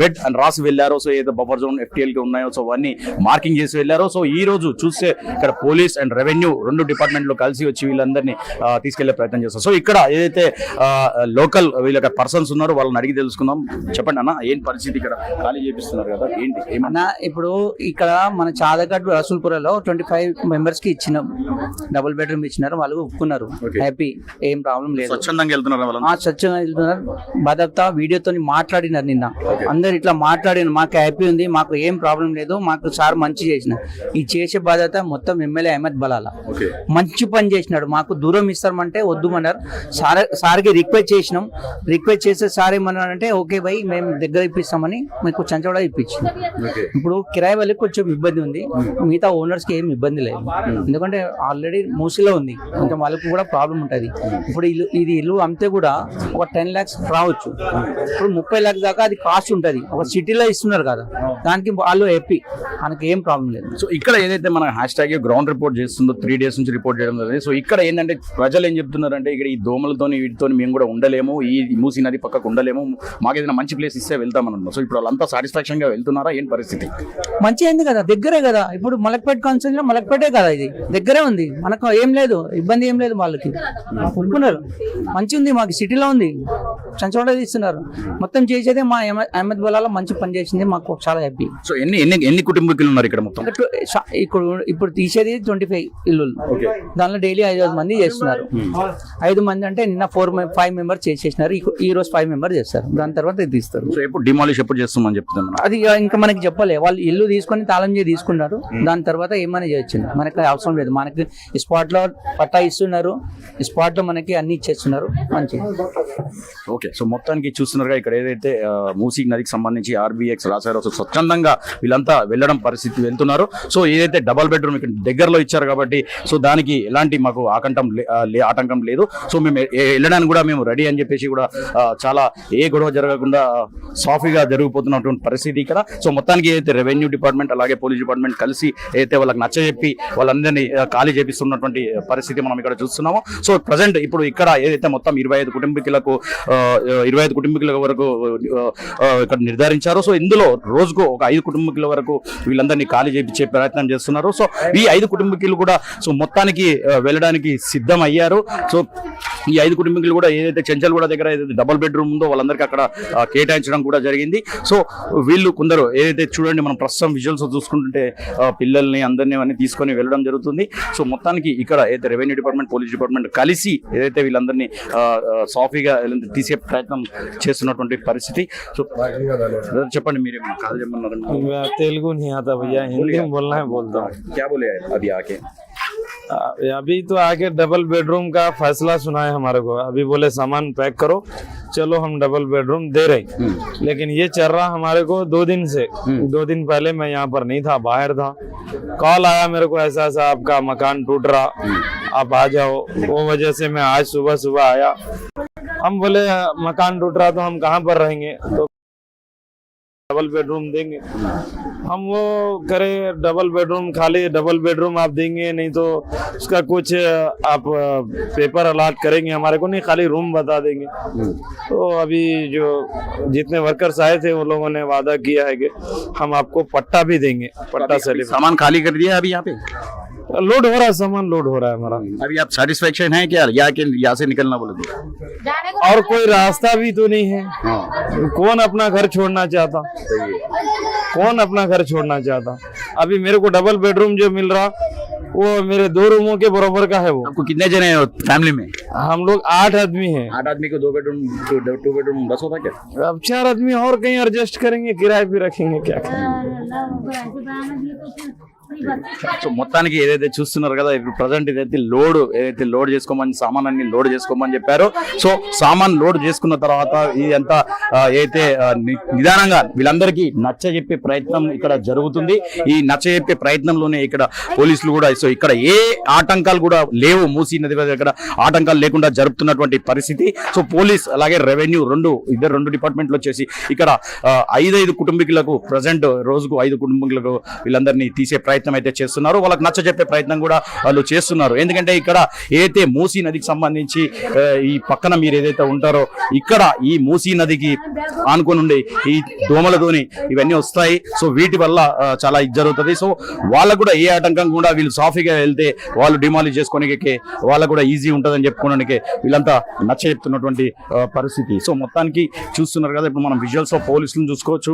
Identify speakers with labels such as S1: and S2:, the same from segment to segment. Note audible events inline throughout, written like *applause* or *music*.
S1: Bed అని రాసి వెళ్ళారో సో ఏదో బఫర్ జోన్ ఎఫ్టీఎల్కి ఉన్నాయో సో అవన్నీ మార్కింగ్ చేసి వెళ్ళారో సో ఈ రోజు చూస్తే ఇక్కడ పోలీస్ అండ్ రెవెన్యూ రెండు డిపార్ట్మెంట్లు కలిసి వచ్చి వీళ్ళందరినీ తీసుకెళ్ళే ప్రయత్నం చేస్తారు. సో ఇక్కడ ఏదైతే లోకల్ వీళ్ళ పర్సన్స్ ఉన్నారో వాళ్ళని అడిగి తెలుసుకుందాం. చెప్పండి అన్న ఏం పరిస్థితి ఇక్కడ? ఖాళీ చేపిస్తున్నారు కదా ఏంటి? ఏమన్నా
S2: ఇప్పుడు ఇక్కడ మన చాదగఢ్ రసూల్పురలో ట్వంటీ ఫైవ్ మెంబర్స్కి ఇచ్చినాం. డబుల్ బెడ్రూమ్ ఇచ్చినారు వాళ్ళు ఒప్పుకున్నారు. హ్యాపీ ఏం ప్రాబ్లం లేదు.
S1: స్వచ్ఛందంగా వెళ్తున్నారు
S2: స్వచ్ఛంగా వెళ్తున్నారు. భద్రత వీడియోతో మాట్లాడినారు నిన్న. అందరు ఇట్లా మాట్లాడిన మాకు హ్యాపీ ఉంది మాకు ఏం ప్రాబ్లం లేదు మాకు సార్ మంచి చేసిన ఈ చేసే బాధ్యత మొత్తం ఎమ్మెల్యే అహ్మద్ బలాల. మంచి పని చేసినాడు. మాకు దూరం ఇస్తామంటే వద్దు అన్నారు సార్ సార్కి రిక్వెస్ట్ చేసినాం. రిక్వెస్ట్ చేస్తే సార్ ఏమన్నారంటే ఓకే భయ్ మేము దగ్గర ఇప్పిస్తామని మీకు చంచవడ ఇప్పించింది. ఇప్పుడు కిరాయి వాళ్ళకి కొంచెం ఇబ్బంది ఉంది. మిగతా ఓనర్స్కి ఏం ఇబ్బంది లేదు. ఎందుకంటే ఆల్రెడీ మూసిలో ఉంది. కొంచెం వాళ్ళకి కూడా ప్రాబ్లం ఉంటుంది. ఇప్పుడు ఇల్లు ఇది ఇల్లు అమ్మితే కూడా ఒక టెన్ ల్యాక్స్ రావచ్చు. ఇప్పుడు ముప్పై ల్యాక్స్ దాకా అది కాస్ట్ ఉంటుంది. ఒక సిటీలో ఇస్తున్నారు కదా దానికి వాళ్ళు హ్యాపీ మనకి ఏం ప్రాబ్లం లేదు.
S1: సో ఇక్కడ ఏదైతే మన హ్యాష్ ట్యాగ్ గ్రౌండ్ రిపోర్ట్ చేస్తుందో త్రీ డేస్ నుంచి రిపోర్ట్ చేయడం జరిగింది. సో ఇక్కడ ఏంటంటే ప్రజలు ఏం చెప్తున్నారంటే ఇక్కడ ఈ దోమలతోని వీటితోని మేము కూడా ఉండలేము. ఈ మూసి నది పక్కకు ఉండలేము. మాకు ఏదైనా మంచి ప్లేస్ ఇస్తే వెళ్తామని సో ఇప్పుడు వాళ్ళంతా సాటిస్ఫాక్షన్గా వెళ్తున్నారా? ఏం పరిస్థితి?
S2: మంచిగా అయింది కదా దగ్గరే కదా. ఇప్పుడు మలక్పేట కాన్సెన్స్లో మలక్పేటే కదా ఇది. దగ్గరే ఉంది. మనకు ఏం లేదు ఇబ్బంది ఏం లేదు వాళ్ళకి. మంచి ఉంది మాకు సిటీలో ఉంది. చంచోడ ఇస్తున్నారు. మొత్తం చేసేదే మా అహ్మ- అహ్మద్ బలాలో మంచి పని చేసింది. మాకు చాలా హ్యాపీ.
S1: సో ఎన్ని ఎన్ని ఎన్ని కుటుంబీకులు ఉన్నారు ఇక్కడ మొత్తం?
S2: ఇప్పుడు ఇప్పుడు తీసేది ట్వంటీ ఫైవ్ ఇల్లు దానిలో డైలీ ఐదు మంది చేస్తున్నారు. ఐదు మంది అంటే నిన్న ఫోర్ ఫైవ్ మెంబర్స్ చేసేసినారు. ఈ- రోజు ఫైవ్ మెంబర్ చేస్తారు. దాని తర్వాత ఇది తీస్తారు.
S1: సో ఎప్పుడు డిమాలిష్ ఎప్పుడు చేస్తామని చెప్తున్నాను
S2: అది ఇక మనకి చెప్పలే. వాళ్ళు ఇల్లు తీసుకొని తాళం చేసి తీసుకున్నారు. దాని తర్వాత ఏమైనా చేయొచ్చు మనకి అవసరం లేదు. మనకి స్పాట్లో పట్టా ఇస్తున్నారు. స్పాట్లో మనకి అన్ని ఇచ్చేస్తున్నారు. మంచి
S1: ఓకే సో మొత్తానికి చూస్తున్నారుగా ఇక్కడ ఏదైతే ఆ, మూసీ నదికి సంబంధించి ఆర్బీఎక్స్ రాశారో సో స్వచ్ఛందంగా వీళ్ళంతా వెళ్ళడం పరిస్థితి వెళ్తున్నారు. సో ఏదైతే డబల్ బెడ్రూమ్ ఇక్కడ దగ్గరలో ఇచ్చారు కాబట్టి సో దానికి ఎలాంటి మాకు ఆటంకం లే- ఆటంకం లేదు. సో మేము వెళ్ళడానికి కూడా మేము రెడీ అని చెప్పేసి కూడా చాలా ఏ గొడవ జరగకుండా సాఫీగా జరిగిపోతున్నటువంటి పరిస్థితి ఇక్కడ. సో మొత్తానికి ఏదైతే రెవెన్యూ డిపార్ట్మెంట్ అలాగే పోలీస్ డిపార్ట్మెంట్ కలిసి ఏదైతే వాళ్ళకి నచ్చజెప్పి వాళ్ళందరినీ ఖాళీ చేపిస్తున్నటువంటి పరిస్థితి మనం ఇక్కడ చూస్తున్నాము. సో ప్రజెంట్ ఇప్పుడు ఇక్కడ ఏదైతే మొత్తం ఇరవై ఐదు కుటుంబీకులకు మనకు ఇరవై ఐదు కుటుంబీకుల వరకు ఇక్కడ నిర్ధారించారు. సో ఇందులో రోజుకు ఒక ఐదు కుటుంబీకుల వరకు వీళ్ళందరినీ ఖాళీ చేయించే ప్రయత్నం చేస్తున్నారు. సో ఈ ఐదు కుటుంబీకులు కూడా సో మొత్తానికి వెళ్ళడానికి సిద్ధం అయ్యారు సో ఈ ఐదు కుటుంబీకులు కూడా ఏదైతే చెంచల్గూడ దగ్గర ఏదైతే డబుల్ బెడ్రూమ్ ఉందో వాళ్ళందరికీ అక్కడ కేటాయించడం కూడా జరిగింది. సో వీళ్ళు కొందరు ఏదైతే చూడండి మనం ప్రస్తుతం విజువల్స్ చూసుకుంటుంటే పిల్లల్ని అందరినీ అన్ని తీసుకొని వెళ్ళడం జరుగుతుంది. సో మొత్తానికి ఇక్కడ ఏదైతే రెవెన్యూ డిపార్ట్మెంట్ పోలీస్ డిపార్ట్మెంట్ కలిసి ఏదైతే వీళ్ళందరినీ సాఫీగా తీసే ప్రయత్నం చేస్తున్నటువంటి పరిస్థితి సో బ్రదర్ చెప్పండి మీరు ఏమన్నా కాల్ చేయమన్నారు
S3: मैं तेलुगु नहीं आता भैया हिंदी में बोलना है बोलता हूँ
S1: क्या बोले अभी आके
S3: आ, अभी तो आके डबल बेडरूम का फैसला सुना है हमारे को अभी बोले सामान पैक करो चलो हम डबल बेडरूम दे रहे लेकिन ये चल रहा हमारे को दो दिन से दो दिन पहले मैं यहाँ पर नहीं था बाहर था कॉल आया मेरे को ऐसा ऐसा आपका मकान टूट रहा आप आ जाओ वो वजह से मैं आज सुबह सुबह आया हम बोले मकान टूट रहा तो हम कहाँ पर रहेंगे? तो डबल बेडरूम देंगे। हम वो करे डबल बेडरूम खाली डबल बेडरूम आप देंगे नहीं तो उसका कुछ आप पेपर अलाट करेंगे हमारे को नहीं खाली रूम बता देंगे। तो अभी जो जितने वर्कर्स आए थे उन लोगों ने वादा किया है कि हम आपको पट्टा भी देंगे पट्टा
S1: सामान खाली कर दिया अभी यहाँ पे?
S3: लोड हो रहा है सामान लोड हो रहा है हमारा
S1: अभी आप सेटिस्फेक्शन है क्या या कि यहाँ से निकलना बोले तो
S3: और कोई रास्ता भी तो नहीं है
S1: हाँ
S3: कौन अपना घर छोड़ना चाहता कौन अपना घर छोड़ना चाहता अभी मेरे को डबल बेडरूम जो मिल रहा वो मेरे दो रूमों के बराबर का है वो
S1: आपको कितने जने हैं फैमिली में
S3: हम लोग आठ आदमी हैं
S1: आठ आदमी को दो बेडरूम टू, टू बेडरूम बस होता क्या
S3: अब चार आदमी और कहीं एडजस्ट करेंगे किराए भी रखेंगे क्या करेंगे *laughs*
S1: సో మొత్తానికి ఏదైతే చూస్తున్నారు కదా ఇప్పుడు ప్రజెంట్ ఇదైతే లోడ్ ఏదైతే లోడ్ చేసుకోమని సామాన్ అన్ని లోడ్ చేసుకోమని చెప్పారో. సో సామాన్ లోడ్ చేసుకున్న తర్వాత ఇదంతా ఏదైతే నిదానంగా వీళ్ళందరికీ నచ్చ చెప్పే ప్రయత్నం ఇక్కడ జరుగుతుంది. ఈ నచ్చ చెప్పే ప్రయత్నంలోనే ఇక్కడ పోలీసులు కూడా సో ఇక్కడ ఏ ఆటంకాలు కూడా లేవు. మూసీ నది దగ్గర ఆటంకాలు లేకుండా జరుపుతున్నటువంటి పరిస్థితి. సో పోలీస్ అలాగే రెవెన్యూ రెండు ఇద్దరు రెండు డిపార్ట్మెంట్లు వచ్చేసి ఇక్కడ ఐదైదు కుటుంబీకులకు ప్రజెంట్ రోజుకు ఐదు కుటుంబీకులకు వీళ్ళందరినీ తీసే ప్రయత్నం ప్రయత్నం అయితే చేస్తున్నారు. వాళ్ళకి నచ్చ చెప్పే ప్రయత్నం కూడా వాళ్ళు చేస్తున్నారు. ఎందుకంటే ఇక్కడ ఏదైతే మూసీ నదికి సంబంధించి ఈ పక్కన మీరు ఏదైతే ఉంటారో ఇక్కడ ఈ మూసీ నదికి ఆనుకొని ఉండే ఈ దోమలతోని ఇవన్నీ వస్తాయి. సో వీటి వల్ల చాలా ఇది జరుగుతుంది. సో వాళ్ళకు కూడా ఏ ఆటంకం కూడా వీళ్ళు సాఫీగా వెళ్తే వాళ్ళు డిమాలిజ్ చేసుకోనికి వాళ్ళకు కూడా ఈజీ ఉంటుందని చెప్పుకోవడానికి వీళ్ళంతా నచ్చ చెప్తున్నటువంటి పరిస్థితి. సో మొత్తానికి చూస్తున్నారు కదా ఇప్పుడు మనం విజువల్స్ ఆఫ్ పోలీసులను చూసుకోవచ్చు.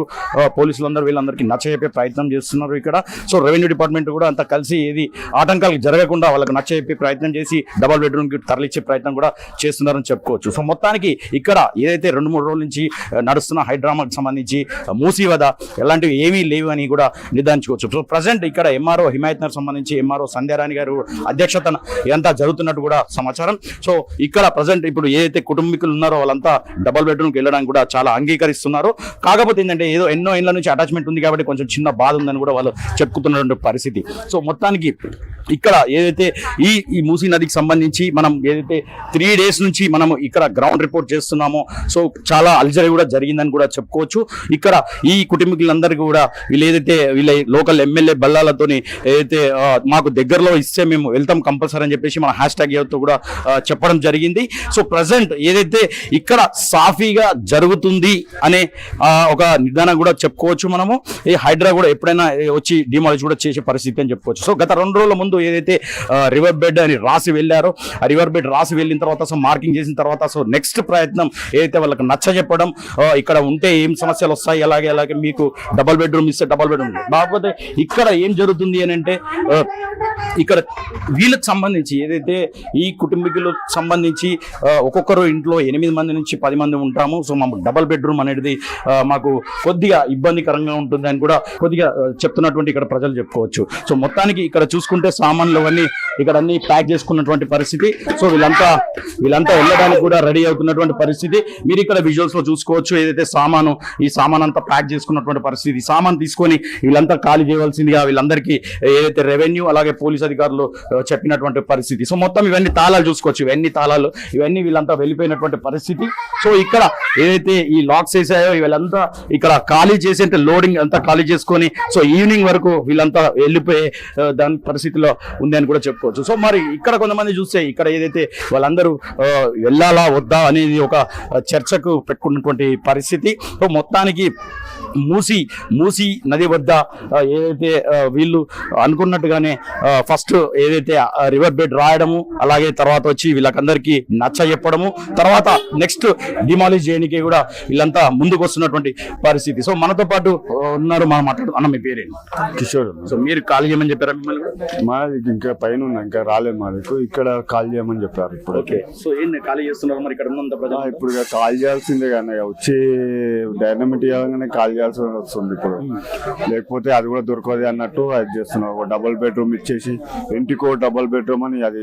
S1: పోలీసులు పోలీసులందరూ వీళ్ళందరికీ నచ్చ చెప్పే ప్రయత్నం చేస్తున్నారు ఇక్కడ. సో రెవెన్యూ డిపార్ట్మెంట్ కూడా అంతా కలిసి ఏది ఆటంకాలు జరగకుండా వాళ్ళకి నచ్చ ప్రయత్నం చేసి డబల్ బెడ్రూమ్కి తరలిచ్చే ప్రయత్నం కూడా చేస్తున్నారని చెప్పుకోవచ్చు. సో మొత్తానికి ఇక్కడ ఏదైతే రెండు మూడు రోజుల నుంచి నడుస్తున్న హైడ్రామాకు సంబంధించి మూసీవద వద ఎలాంటివి ఏమీ లేవు అని కూడా నిర్ధారించుకోవచ్చు. సో ప్రజెంట్ ఇక్కడ ఎంఆర్ఓ హిమాయత్నర్ సంబంధించి ఎంఆర్ఓ సంధ్యారాణి గారు అధ్యక్షతన ఇదంతా జరుగుతున్నట్టు కూడా సమాచారం. సో ఇక్కడ ప్రజెంట్ ఇప్పుడు ఏదైతే కుటుంబీకులు ఉన్నారో వాళ్ళంతా డబల్ బెడ్రూమ్కి వెళ్ళడానికి కూడా చాలా అంగీకరిస్తున్నారు. కాకపోతే ఏంటంటే ఏదో ఎన్నో ఇళ్ళ నుంచి అటాచ్మెంట్ ఉంది కాబట్టి కొంచెం చిన్న బాధ ఉందని కూడా వాళ్ళు చెప్పుకుతున్నటువంటి పరిస్థితి. సో మొత్తానికి ఇక్కడ ఏదైతే ఈ ఈ మూసీ నదికి సంబంధించి మనం ఏదైతే త్రీ డేస్ నుంచి మనం ఇక్కడ గ్రౌండ్ రిపోర్ట్ చేస్తున్నామో సో చాలా అల్జరి కూడా జరిగిందని కూడా చెప్పుకోవచ్చు. ఇక్కడ ఈ కుటుంబీకులందరికీ కూడా వీళ్ళు ఏదైతే వీళ్ళ లోకల్ ఎమ్మెల్యే బల్లాలతోని ఏదైతే మాకు దగ్గరలో ఇస్తే మేము వెళ్తాం కంపల్సరీ అని చెప్పేసి మన హ్యాష్ ట్యాగ్తో కూడా చెప్పడం జరిగింది. సో ప్రజెంట్ ఏదైతే ఇక్కడ సాఫీగా జరుగుతుంది అనే ఒక నిర్ధారణ కూడా చెప్పుకోవచ్చు మనము. ఈ హైడ్రా కూడా ఎప్పుడైనా వచ్చి డిమాలిష్ కూడా చేసి పరిస్థితి అని చెప్పుకోవచ్చు. సో గత రెండు రోజుల ముందు ఏదైతే రివర్ బెడ్ అని రాసి వెళ్ళారో ఆ రివర్ బెడ్ రాసి వెళ్ళిన తర్వాత సో మార్కింగ్ చేసిన తర్వాత సో నెక్స్ట్ ప్రయత్నం ఏదైతే వాళ్ళకి నచ్చ చెప్పడం ఇక్కడ ఉంటే ఏం సమస్యలు వస్తాయి అలాగే అలాగే మీకు డబల్ బెడ్రూమ్ ఇస్తే డబల్ బెడ్రూమ్ కాకపోతే ఇక్కడ ఏం జరుగుతుంది అని అంటే ఇక్కడ వీళ్ళకి సంబంధించి ఏదైతే ఈ కుటుంబీకులకు సంబంధించి ఒక్కొక్కరు ఇంట్లో ఎనిమిది మంది నుంచి పది మంది ఉంటాము. సో మాకు డబల్ బెడ్రూమ్ అనేది మాకు కొద్దిగా ఇబ్బందికరంగా ఉంటుంది అని కూడా కొద్దిగా చెప్తున్నటువంటి ఇక్కడ ప్రజలు చెప్పుకోవచ్చు. చెప్పుకోవచ్చు సో మొత్తానికి ఇక్కడ చూసుకుంటే సామాన్లు అవన్నీ ఇక్కడ అన్ని ప్యాక్ చేసుకున్నటువంటి పరిస్థితి. సో వీళ్ళంతా వీళ్ళంతా వెళ్ళడానికి కూడా రెడీ అవుతున్నటువంటి పరిస్థితి. మీరు ఇక్కడ విజువల్స్లో చూసుకోవచ్చు ఏదైతే సామాను ఈ సామాన్ అంతా ప్యాక్ చేసుకున్నటువంటి పరిస్థితి. సామాన్ తీసుకొని వీళ్ళంతా ఖాళీ చేయవలసిందిగా వీళ్ళందరికీ ఏదైతే రెవెన్యూ అలాగే పోలీస్ అధికారులు చెప్పినటువంటి పరిస్థితి. సో మొత్తం ఇవన్నీ తాళాలు చూసుకోవచ్చు. ఇవన్నీ తాళాలు ఇవన్నీ వీళ్ళంతా వెళ్ళిపోయినటువంటి పరిస్థితి. సో ఇక్కడ ఏదైతే ఈ లాక్స్ వేసాయో వీళ్ళంతా ఇక్కడ ఖాళీ చేసి అంటే లోడింగ్ అంతా ఖాళీ చేసుకొని సో ఈవినింగ్ వరకు వీళ్ళంతా వెళ్ళిపోయే దాని పరిస్థితిలో ఉంది అని కూడా చెప్పుకోవచ్చు. సో మరి ఇక్కడ కొంతమంది చూస్తే ఇక్కడ ఏదైతే వాళ్ళందరూ వెళ్ళాలా వద్దా అనేది ఒక చర్చకు పెట్టుకున్నటువంటి పరిస్థితి. సో మొత్తానికి మూసి మూసి నది వద్ద ఏదైతే వీళ్ళు అనుకున్నట్టుగానే ఫస్ట్ ఏదైతే రివర్ బెడ్ రాయడము అలాగే తర్వాత వచ్చి వీళ్ళకందరికీ నచ్చ చెప్పడము తర్వాత నెక్స్ట్ డిమాలిష్ చేయడానికి కూడా వీళ్ళంతా ముందుకు వస్తున్నటువంటి పరిస్థితి. సో మనతో పాటు ఉన్నారు మనం మాట్లాడు అన్న మీ పేరేంటి?
S4: కిషోర్.
S1: సో మీరు ఖాళీ చేయమని చెప్పారా మిమ్మల్ని?
S4: మాది ఇంకా పైన ఇంకా రాలేదు మాకు. ఇక్కడ కాల్ చేయమని చెప్పారు ఇప్పుడు
S1: ఓకే. సో ఏంటి ఖాళీ చేస్తున్నారు మరి ఇక్కడ ఉన్నంత
S4: ఇప్పుడు కాల్ చేయాల్సిందే కానీ వచ్చి డైనమిట్ ఇవ్వగానే కాల్ చేయాల్సి వస్తుంది ఇప్పుడు. లేకపోతే అది కూడా దొరకదు అన్నట్టు అది చేస్తున్నారు. ఒక డబుల్ బెడ్రూమ్ ఇచ్చేసి ఇంటికో డబుల్ బెడ్రూమ్ అని అది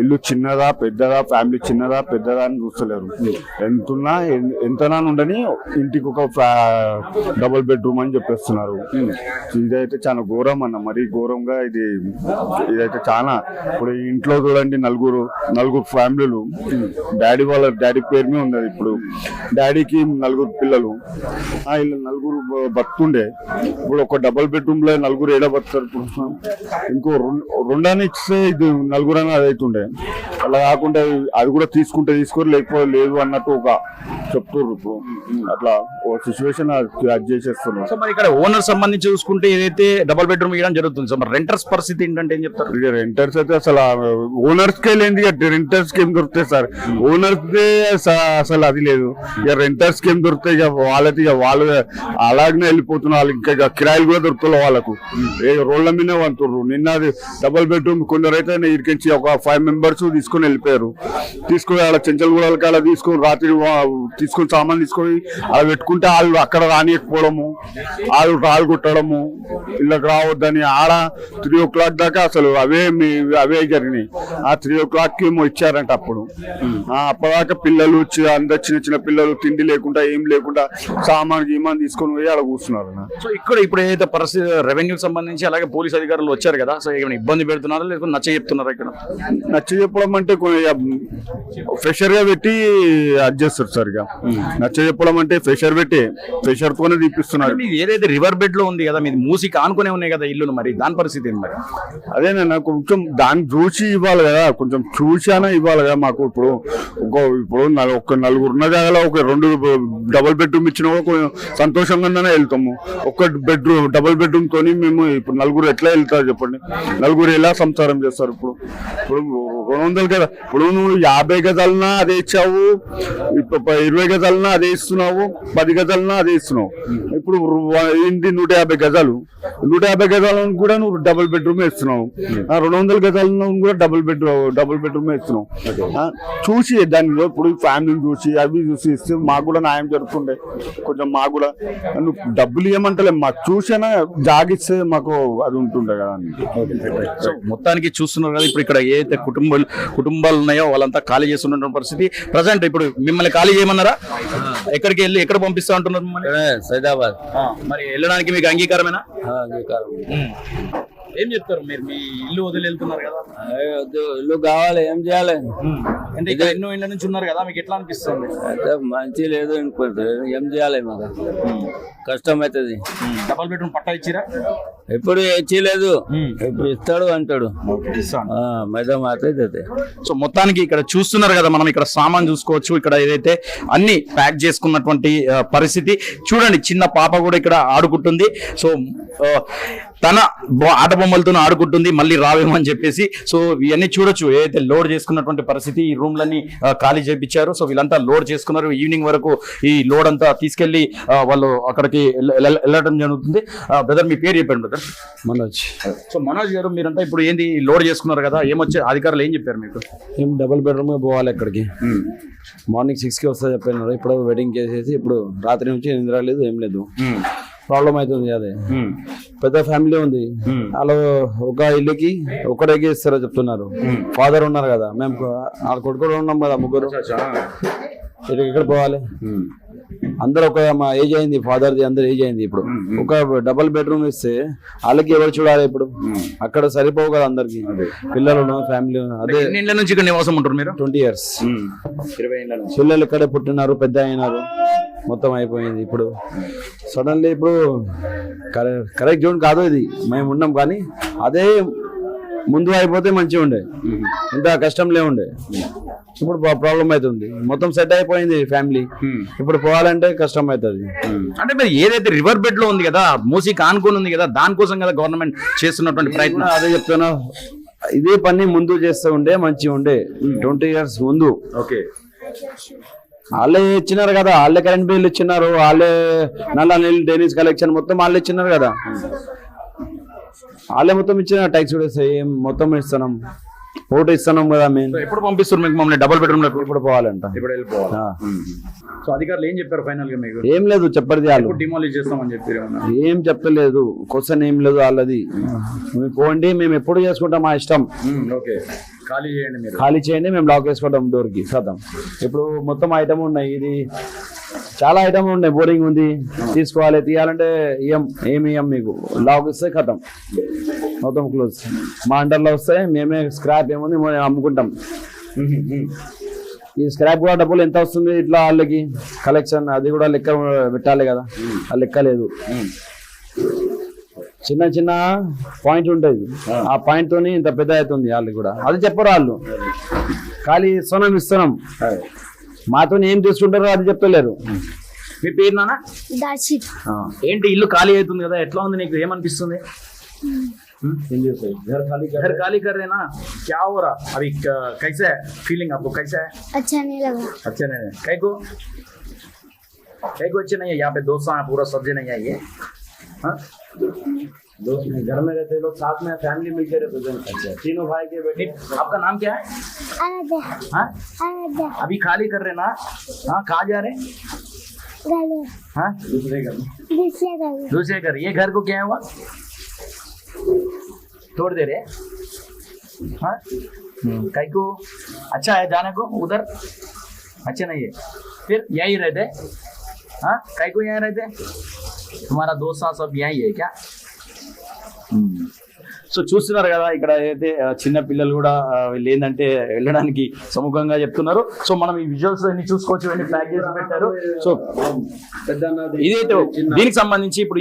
S4: ఇల్లు చిన్నదా పెద్దదా ఫ్యామిలీ చిన్నదా పెద్దదా అని చూస్తలేరు. ఎంతున్నా ఎంతనా ఉండని ఇంటికి ఒక డబుల్ బెడ్రూమ్ అని చెప్పేస్తున్నారు. ఇదైతే చాలా ఘోరం అన్న. మరీ ఘోరంగా ఇది ఇదైతే చాలా. ఇప్పుడు ఇంట్లో చూడండి నలుగురు నలుగురు ఫ్యామిలీలు. డాడీ వాళ్ళ డాడీ పేరు మీద ఉన్నది ఇప్పుడు. డాడీకి నలుగురు పిల్లలు. వీళ్ళు నలుగురు బతుండే ఇప్పుడు ఒక డబుల్ బెడ్రూమ్లో నలుగురు ఏడ ఇప్పుడు ఇంకో రెండు- ఇస్తే ఇది నలుగురు అని అది అవుతుండే అలా కాకుండా అది కూడా తీసుకుంటే తీసుకోరు లేకపోతే లేదు అన్నట్టు ఒక చెప్తుర్రు ఇప్పుడు. అట్లా ఓ సిచ్యువేషన్ అది చేసేస్తున్నారు
S1: సో మరి ఇక్కడ ఓనర్ సంబంధించి చూసుకుంటే ఏదైతే డబుల్ బెడ్రూమ్ ఇవ్వడం జరుగుతుంది సో మరి రెంటర్స్ పరిస్థితి ఏంటంటే ఏం చెప్తారు?
S4: ఇక రెంటర్స్ అయితే అసలు ఓనర్స్ కే లేని రెంటర్స్కి ఏం దొరుకుతాయి సార్? ఓనర్స్ అసలు అది లేదు. ఇక రెంటర్స్కి ఏం దొరుకుతాయి? ఇక వాళ్ళకి ఇక వాళ్ళు అలాగనే వెళ్ళిపోతున్నారు వాళ్ళు ఇంకా కిరాయిలు కూడా దొరుకుతున్నాయి వాళ్ళకు. ఏ రోడ్ల మీద వంతుర్రు. నిన్న అది డబుల్ బెడ్రూమ్ కొందరైతే ఇరికించి ఒక ఫైవ్ మెంబర్స్ తీసుకొని వెళ్ళిపోయారు. తీసుకొని అలా చెంచల్ అలా తీసుకొని రాత్రి తీసుకొని సామాన్ తీసుకొని అలా పెట్టుకుంటే వాళ్ళు అక్కడ రానియకపోవడము వాళ్ళు రాళ్ళు కొట్టడము ఇళ్ళకి రావద్దని ఆడ త్రీ ఓ క్లాక్ దాకా అసలు అవే మీ అవే జరిగినాయి. ఆ త్రీ ఓ క్లాక్ ఏమో ఇచ్చారంట అప్పుడు. అప్పటిదాకా పిల్లలు అందరు చిన్న చిన్న పిల్లలు తిండి లేకుండా ఏం లేకుండా సామాన్ గీమాన్ తీసుకొని తీసుకొని పోయి ఆడ కూర్చున్నారు.
S1: సో ఇక్కడ ఇప్పుడు ఏదైతే పరిస్థితి రెవెన్యూకి సంబంధించి అలాగే పోలీస్ అధికారులు వచ్చారు కదా సో ఏమైనా ఇబ్బంది పెడుతున్నారా లేకపోతే నచ్చ చెప్తున్నారా ఇక్కడ?
S4: నచ్చ చెప్పడం అంటే ఫ్రెషర్గా పెట్టి అది చేస్తారు సార్ ఇక. నచ్చ చెప్పడం అంటే ఫ్రెషర్ పెట్టి ఫ్రెషర్ తోనే తీపిస్తున్నారు.
S1: ఏదైతే రివర్ బెడ్లో ఉంది కదా మీది మూసికి ఆనుకునే ఉన్నాయి కదా ఇల్లులు మరి దాని పరిస్థితి ఏంటి మరి?
S4: అదేనన్నా కొంచెం దాన్ని చూసి ఇవ్వాలి కదా కొంచెం చూసానా ఇవ్వాలి కదా మాకు ఇప్పుడు. ఒక ఇప్పుడు ఒక నలుగురు ఉన్న జాగాలో ఒక రెండు డబుల్ బెడ్రూమ్ ఇచ్చినా కూడా సంఘంగానే వెళ్తాము. ఒక బెడ్రూమ్ డబుల్ బెడ్రూమ్ తోని మేము ఇప్పుడు నలుగురు ఎట్లా వెళ్తారు చెప్పండి. నలుగురు ఎలా సంసారం చేస్తారు ఇప్పుడు? ఇప్పుడు రెండు వందలు కదా. ఇప్పుడు నువ్వు యాభై గజాలన్నా అదే ఇచ్చావు. ఇప్పుడు ఇరవై గజాలన్నా అదే ఇస్తున్నావు. పది గజాలన్నా అదే ఇస్తున్నావు. ఇప్పుడు ఏంటి నూట యాభై గజాలు? నూట యాభై గజాలను కూడా నువ్వు డబుల్ బెడ్రూమ్ ఇస్తున్నావు. రెండు వందల గజాలను కూడా డబుల్ బెడ్రూమ్ డబుల్ బెడ్రూమ్ ఇస్తున్నావు. చూసి దానిలో ఇప్పుడు ఫ్యామిలీని చూసి అవి చూసి ఇస్తే మాకు కూడా న్యాయం జరుగుతుండే. కొంచెం మాకు కూడా నువ్వు డబ్బులు ఇవ్వమంటలే మాకు చూసినా జాగిస్తే మాకు అది ఉంటుండే కదా
S1: మొత్తానికి చూస్తున్నారు కదా ఇప్పుడు ఇక్కడ ఏదైతే కుటుంబాలు కుటుంబాలు ఉన్నాయో వాళ్ళంతా ఖాళీ చేస్తున్న పరిస్థితి. ప్రజెంట్ ఇప్పుడు మిమ్మల్ని ఖాళీ చేయమన్నారా? ఎక్కడికి వెళ్ళి ఎక్కడ పంపిస్తా అంటున్నారు
S5: సైదాబాద్.
S1: మరి వెళ్ళడానికి మీకు అంగీకారమేనా?
S5: అంగీకారం.
S1: ఏం చెప్తారు మీరు? మీ ఇల్లు వదిలి వెళ్తున్నారు కదా
S5: వద్దు, ఇల్లు కావాలి ఏం చేయాలి?
S1: అంటే ఇక్కడ ఎన్నో ఇళ్ళ నుంచి ఉన్నారు కదా మీకు ఎట్లా అనిపిస్తుంది?
S5: అయితే మంచి లేదు అనుకుంటే ఏం చేయాలి మాకు కష్టం అవుతుంది
S1: డబల్ బెడ్రూమ్ పట్టా ఇచ్చిరా?
S5: ఎప్పుడు ఇచ్చలేదు ఇప్పుడు ఇస్తాడు అంటాడు. మైదా మాత్రం అయితే
S1: సో మొత్తానికి ఇక్కడ చూస్తున్నారు కదా మనం ఇక్కడ సామాన్ చూసుకోవచ్చు. ఇక్కడ ఏదైతే అన్ని ప్యాక్ చేసుకున్నటువంటి పరిస్థితి. చూడండి చిన్న పాప కూడా ఇక్కడ ఆడుకుంటుంది. సో తన ఆట బొమ్మలతో ఆడుకుంటుంది మళ్ళీ రావేమని చెప్పేసి. సో ఇవన్నీ చూడొచ్చు. ఏదైతే లోడ్ చేసుకున్నటువంటి పరిస్థితి ఈ రూమ్లన్నీ ఖాళీ చేపించారు సో వీళ్ళంతా లోడ్ చేసుకున్నారు. ఈవినింగ్ వరకు ఈ లోడ్ అంతా తీసుకెళ్ళి వాళ్ళు అక్కడికి వెళ్ళ- వెళ్ళ- వెళ్ళడం జరుగుతుంది. బ్రదర్ మీ పేరు చెప్పండి బ్రదర్.
S6: మనోజ్.
S1: సో మనోజ్ గారు మీరంతా ఇప్పుడు ఏంది లోడ్ చేసుకున్నారు కదా? ఏమొచ్చే అధికారులు ఏం చెప్పారు మీకు?
S6: ఏం డబుల్ బెడ్రూమ్ పోవాలి ఇక్కడికి మార్నింగ్ సిక్స్కి వస్తా చెప్పినారు ఇప్పుడు వెడ్డింగ్ చేసేసి ఇప్పుడు రాత్రి నుంచి నిద్ర లేదు ఏం లేదు. ప్రాబ్లం అవుతుంది అదే పెద్ద ఫ్యామిలీ ఉంది. వాళ్ళు ఒక ఇల్లుకి ఒకరికి ఇస్తారో చెప్తున్నారు. ఫాదర్ ఉన్నారు కదా మేము వాళ్ళ కొడుకు ఉన్నాం కదా ముగ్గురు. ఎక్కడ పోవాలి? అందరు ఒక మా ఏజ్ అయింది ఫాదర్ ది అందరు ఏజ్ అయింది ఇప్పుడు. ఒక డబుల్ బెడ్రూమ్ ఇస్తే వాళ్ళకి ఎవరు చూడాలి ఇప్పుడు? అక్కడ సరిపోవు కదా అందరికి. పిల్లలు ఫ్యామిలీ అదే.
S1: ఇళ్ళ నుంచి ఇక్కడ నివాసం ఉంటారు మీరు? Twenty years.
S6: పిల్లలు ఇక్కడే పుట్టినారు పెద్ద అయినారు. మొత్తం అయిపోయింది ఇప్పుడు. సడన్లీ ఇప్పుడు కరెక్ట్ జోన్ కాదు ఇది. మేము ఉన్నాం కానీ అదే ముందు అయిపోతే మంచిగా ఉండే. ఇంత కష్టం లేవుండే ఇప్పుడు ప్రాబ్లం అవుతుంది మొత్తం సెట్ అయిపోయింది ఫ్యామిలీ ఇప్పుడు పోవాలంటే కష్టం అవుతుంది
S1: అంటే మరి ఏదైతే రివర్ బెడ్లో ఉంది కదా మూసి కానుకొని ఉంది కదా దానికోసం కదా గవర్నమెంట్ చేస్తున్నటువంటి ప్రయత్నం?
S6: అదే చెప్తున్నా. ఇదే పని ముందు చేస్తూ ఉండే మంచిగా ఉండే. ట్వంటీ ఇయర్స్ ముందు.
S1: ఓకే.
S6: వాళ్ళే ఇచ్చినారు కదా వాళ్ళే కరెంట్ బిల్ ఇచ్చినారు వాళ్ళే నల్ల నీళ్ళు డ్రైనేజ్ కలెక్షన్ మొత్తం వాళ్ళే ఇచ్చినారు కదా. వాళ్ళే మొత్తం ఇచ్చిన ట్యాక్స్ కూడా సేమ్ మొత్తం ఇస్తున్నాం. ఓటు ఇస్తున్నాం కదా మేము
S1: ఎప్పుడు పంపిస్తారు మీకు మమ్మల్ని? డబుల్ బెడ్రూమ్లో
S6: ఇప్పుడు పోవాలంట.
S1: ఇప్పుడు వెళ్ళిపోవాలి. సో అధికారులు ఏం చెప్పారు ఫైనల్గా మీకు?
S6: ఏం లేదు చెప్పరిది వాళ్ళు.
S1: డిమాలిష్ చేస్తామని చెప్పారు
S6: ఏం చెప్పలేదు క్వశ్చన్ ఏం లేదు వాళ్ళది. మేము. పోండి మేము ఎప్పుడు చేసుకుంటాం మా ఇష్టం.
S1: ఓకే. ఖాళీ చేయండి మీరు.
S6: ఖాళీ చేయండి మేము లాక్ వేసుకుంటాం డోర్కి సతం ఇప్పుడు మొత్తం ఐటమ్ ఉన్నాయి ఇది చాలా ఐటమ్ ఉన్నాయి బోరింగ్ ఉంది. తీసుకోవాలి తీయాలంటే ఇయ్యం ఏమి ఇయ్యం మీకు? లాక్ ఇస్తే కథం మొత్తం క్లోజ్ మా అండర్లో వస్తే మేమే స్క్రాప్ ఏముంది మేము అమ్ముకుంటాం. ఈ స్క్రాప్ కూడా డబ్బులు ఎంత వస్తుంది ఇట్లా వాళ్ళకి? కలెక్షన్ అది కూడా లెక్క పెట్టాలి కదా. ఆ లెక్క లేదు. చిన్న చిన్న పాయింట్ ఉంటుంది ఆ పాయింట్ తోని ఇంత పెద్ద అవుతుంది వాళ్ళకి కూడా అది చెప్పరు వాళ్ళు ఖాళీ ఇస్తున్నాం ఇస్తున్నాం మాతో ఏం తీసుకుంటారో అది చెప్తలేరు
S1: మీ పేరు నాన్న
S7: దర్శిత్
S1: ఏంటి ఇల్లు ఖాళీ అవుతుంది కదా ఎట్లా ఉంది నీకు ఏమనిపిస్తుంది
S6: ఏం చేస్తాయి घर खाली कर
S1: घर खाली कर रहे ना क्या हो रहा अभी क- कैसा है फीलिंग आपको कैसा है
S7: अच्छा नहीं लगा
S1: अच्छे नहीं है कई को कई को अच्छे नहीं है यहाँ पे दोस्त हैं पूरा सब्जी नहीं है ये हाँ?
S6: दोस्त में घर में रहते लोग साथ में फैमिली मिलकर रिप्रेजेंट करते हैं। तीनों भाई के बेटे
S1: आपका नाम क्या है? हाँ? अभी खाली कर रहे ना? हाँ कहाँ जा रहे? हाँ?
S6: दूसरे घर में।
S7: दूसरे
S1: घर ये घर को क्या हुआ? तोड़ दे रहे हाँ। कई को? अच्छा है जाने को उधर। अच्छा नहीं है। फिर यहीं रहते। हाँ? कई को यहाँ रहते? तुम्हारा दोस्त सब यही है क्या? సో చూస్తున్నారు కదా ఇక్కడ అయితే చిన్న పిల్లలు కూడా వీళ్ళు ఏంటంటే వెళ్ళడానికి సముఖంగా చెప్తున్నారు. సో మనం ఈ విజువల్స్ అన్ని చూసుకోవచ్చు ప్యాక్ చేసి పెట్టారు. సో ఇదైతే దీనికి సంబంధించి ఇప్పుడు